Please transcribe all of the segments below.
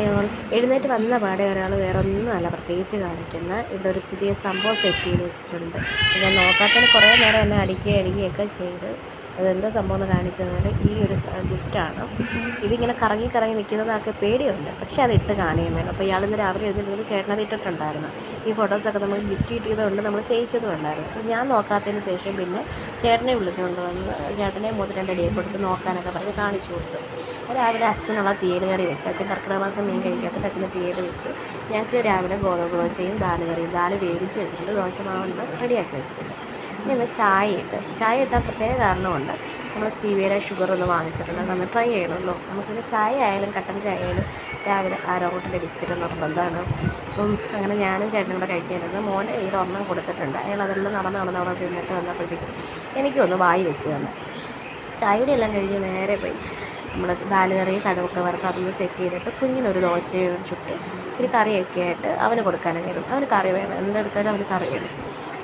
Hi എഴുന്നേറ്റ് വന്ന പാടെ ഒരാൾ വേറെ ഒന്നുമല്ല പ്രത്യേകിച്ച് കാണിക്കുന്ന ഇവിടെ ഒരു പുതിയ സംഭവം സെറ്റ് ചെയ്ത് വെച്ചിട്ടുണ്ട്. ഞാൻ നോക്കാത്തതിന് കുറേ നേരം എന്നെ അടിക്കുകയും അടിക്കുകയൊക്കെ ചെയ്ത് അതെന്താ സംഭവം എന്ന് ഈ ഒരു ഗിഫ്റ്റാണ് ഇതിങ്ങനെ കറങ്ങി കറങ്ങി നിൽക്കുന്നതൊക്കെ പേടിയുണ്ട്. പക്ഷേ അത് ഇട്ട് കാണുകയും വേണം. അപ്പോൾ ഇയാളിന്ന് രാവിലെ എഴുന്നേറ്റ് ചേട്ടനത് ഇട്ടിട്ടുണ്ടായിരുന്നു. ഈ ഫോട്ടോസൊക്കെ നമുക്ക് ഗിഫ്റ്റ് കിട്ടിയതുകൊണ്ട് നമ്മൾ ചെയ്യിച്ചതും ഉണ്ടായിരുന്നു അപ്പോൾ ഞാൻ നോക്കാത്തതിന് ശേഷം പിന്നെ ചേട്ടനെ വിളിച്ചുകൊണ്ട് വന്ന് ചേട്ടനെ മൂന്ന് രണ്ടടിയെ കൊടുത്ത് നോക്കാനൊക്കെ പറഞ്ഞ് കാണിച്ചു കൊടുത്തു. രാവിലെ അച്ഛനുള്ള തീയൽ കറി വെച്ച്. അച്ഛൻ കർക്കിടക മാസം മീൻ കഴിക്കാത്തത് അച്ഛന് തീയൽ വെച്ച്. ഞങ്ങൾക്ക് രാവിലെ ഗോതമ്പ് ദോശയും ദാൽ കറിയും. ദാൽ വേവിച്ച് വെച്ചിട്ടുണ്ട്. ദോശ മാവുണ്ട് റെഡിയാക്കി വെച്ചിട്ടുണ്ട്. ഇനി ഒന്ന് ചായ ഇട്ട് ചായ ഇട്ടാൽ പ്രത്യേക കാരണമുണ്ട്. നമ്മൾ സ്റ്റീവിയുടെ ഷുഗർ ഒന്ന് വാങ്ങിച്ചിട്ടുണ്ട്. നമ്മൾ ട്രൈ ചെയ്യണമല്ലോ. നമുക്കിത് ചായ ആയാലും കട്ടൻ ചായ ആയാലും രാവിലെ ആരോഗ്യത്തിന്റെ ബിസ്ക്കറ്റ് നിർബന്ധമാണ്. അപ്പം അങ്ങനെ ഞാനും ചേട്ടനും കൂടെ കഴിക്കാനുണ്ട് മോന്റെ കയ്യിൽ ഒരെണ്ണം കൊടുത്തിട്ടുണ്ട്. അയാൾ അതെല്ലാം നടന്ന് നടന്ന് അവിടെ തിന്നിട്ട് വന്നപ്പോഴത്തേക്കും എനിക്കൊന്ന് വായി വെച്ച് തന്നെ. ചായയുടെ എല്ലാം കഴിഞ്ഞ് നേരെ പോയി. നമ്മൾ ദാലുകറി കടുവൊക്കെ വറുത്ത് അതൊന്ന് സെറ്റ് ചെയ്തിട്ട് കുഞ്ഞിനൊരു ദോശയും ചുട്ട് ഇച്ചിരി കറിയൊക്കെ ആയിട്ട് അവന് കൊടുക്കാനായിരുന്നു. അവന് കറി വേണം. എന്തെടുത്താലും അവന് കറി വേണം.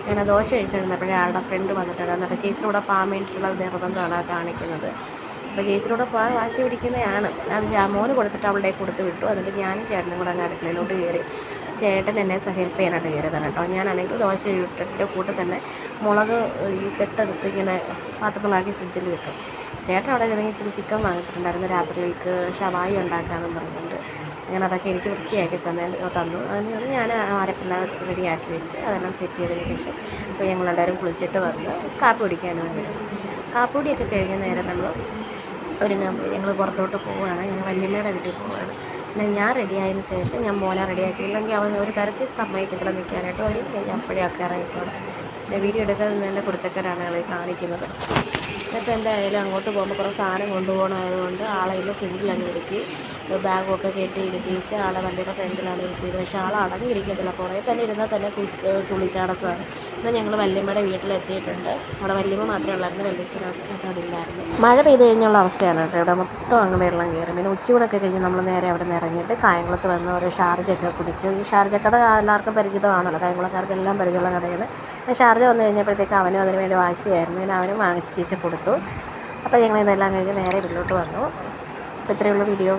അങ്ങനെ ദോശ കഴിച്ചിരുന്നപ്പോഴേ ആളുടെ ഫ്രണ്ട് വന്നിട്ടുണ്ട്. എന്നിട്ട് ചേച്ചിയുടെ പോകാൻ വേണ്ടിയിട്ടുള്ള നിർബന്ധമാണ് കാണിക്കുന്നത്. അപ്പോൾ ചേച്ചിയുടെ പോകാൻ വാശി പിടിക്കുന്നതാണ്. അത് മോന് കൊടുത്തിട്ട് അവളുടെ കൊടുത്ത് വിട്ടു. എന്നിട്ട് ഞാനും ചേട്ടനും കൂടെ അങ്ങ് അടുക്കളയിലോട്ട് കയറി. ചേട്ടൻ എന്നെ ഹെൽപ്പ് ചെയ്യാനായിട്ട് കയറിയതാണ് കേട്ടോ. ഞാനാണെങ്കിൽ ദോശ ഇട്ടിട്ട് കൂട്ട് തന്നെ മുളക് ഈ തെട്ടെടുത്ത് ഇങ്ങനെ പാത്രത്തിലാക്കി ഫ്രിഡ്ജിൽ വെക്കും. ചേട്ടൻ അവിടെ ഇറങ്ങി ഇച്ചിരി ചിക്കൻ വാങ്ങിച്ചിട്ടുണ്ടായിരുന്നു. രാത്രിയിലേക്ക് ഷവായി ഉണ്ടാക്കാമെന്ന് പറഞ്ഞിട്ടുണ്ട്. അങ്ങനെ അതൊക്കെ എനിക്ക് വൃത്തിയാക്കി തന്നെ തന്നു. അതിന് ഞാൻ അരപ്പെല്ലാം റെഡിയാക്കി വെച്ച് അതെല്ലാം സെറ്റ് ചെയ്തതിന് ശേഷം അപ്പോൾ ഞങ്ങളെല്ലാവരും കുളിച്ചിട്ട് വന്ന് കാപ്പി കുടിക്കാൻ വേണ്ടി കാപ്പുടിയൊക്കെ കഴിഞ്ഞ നേരം നമ്മൾ പോയി. ഞങ്ങൾ പുറത്തോട്ട് പോവുകയാണ്. ഞങ്ങൾ വല്യമ്മയുടെ വീട്ടിൽ പോവുകയാണ്. ഞാൻ ആയതിനു ശേഷം ഞാൻ മോനെ റെഡിയാക്കിയില്ലെങ്കിൽ അവൻ ഒരു തരത്തിൽ സമ്മതിക്കത്തില്ല നിൽക്കാനായിട്ട് ഞാൻ അപ്പോഴേ ഇറങ്ങിക്കോളും പിന്നെ വീഡിയോ എടുക്കാൻ തന്നെ കുടുത്തക്കാരാണ് ആളെ കാണിക്കുന്നത്. എന്നിട്ട് എന്തായാലും അങ്ങോട്ട് പോകുമ്പോൾ കുറേ സാധനം കൊണ്ടുപോകണമായതുകൊണ്ട് ആളെ ഇന്ന് ഫ്രണ്ടിലാണ് ഇരുത്തി. ബാഗൊക്കെ കെട്ടി ഇരുത്തിച്ച് ആളെ വണ്ടിയുടെ ഫ്രണ്ടിലാണ് ഇരുത്തിയത്. പക്ഷേ ആൾ അടങ്ങിയിരിക്കത്തില്ല. കുറേ തന്നെ ഇരുന്നാൽ തന്നെ കുസ് തുള്ളിച്ചാടക്കമാണ് എന്നാൽ ഞങ്ങൾ വല്യമ്മയുടെ വീട്ടിലെത്തിയിട്ടുണ്ട്. അവിടെ വല്യമ്മ മാത്രമേ ഉള്ളായിരുന്നു. വല്യച്ഛനകത്ത് അവിടെ ഇല്ലായിരുന്നു മഴ പെയ്ത് കഴിഞ്ഞുള്ള അവസ്ഥയാണ് കേട്ടോ. ഇവിടെ മൊത്തം അങ്ങ് വെള്ളം കയറി. പിന്നെ ഉച്ചയൂടൊക്കെ കഴിഞ്ഞ് നമ്മൾ നേരെ അവിടെ നിന്ന് ഇറങ്ങിയിട്ട് കായംകുളത്ത് വന്ന് ഒരു ഷാർജയൊക്കെ കുടിച്ചു ഈ ഷാർജക്കട എല്ലാവർക്കും പരിചിതമാണല്ലോ. കായംകുളക്കാർക്കെല്ലാം പരിചയമുള്ള കടയാണ് ഷാർജ വന്നു കഴിഞ്ഞപ്പോഴത്തേക്ക് അവനും അതിന് വേണ്ടി വാശിയായിരുന്നു. പിന്നെ അവനും വാങ്ങിച്ച് കൊടുത്തു. അപ്പോൾ ഞങ്ങൾ ഇതെല്ലാം കഴിഞ്ഞ് നേരെ വീട്ടിലോട്ട് വന്നു. അപ്പോൾ ഇത്രയുള്ള വീഡിയോ.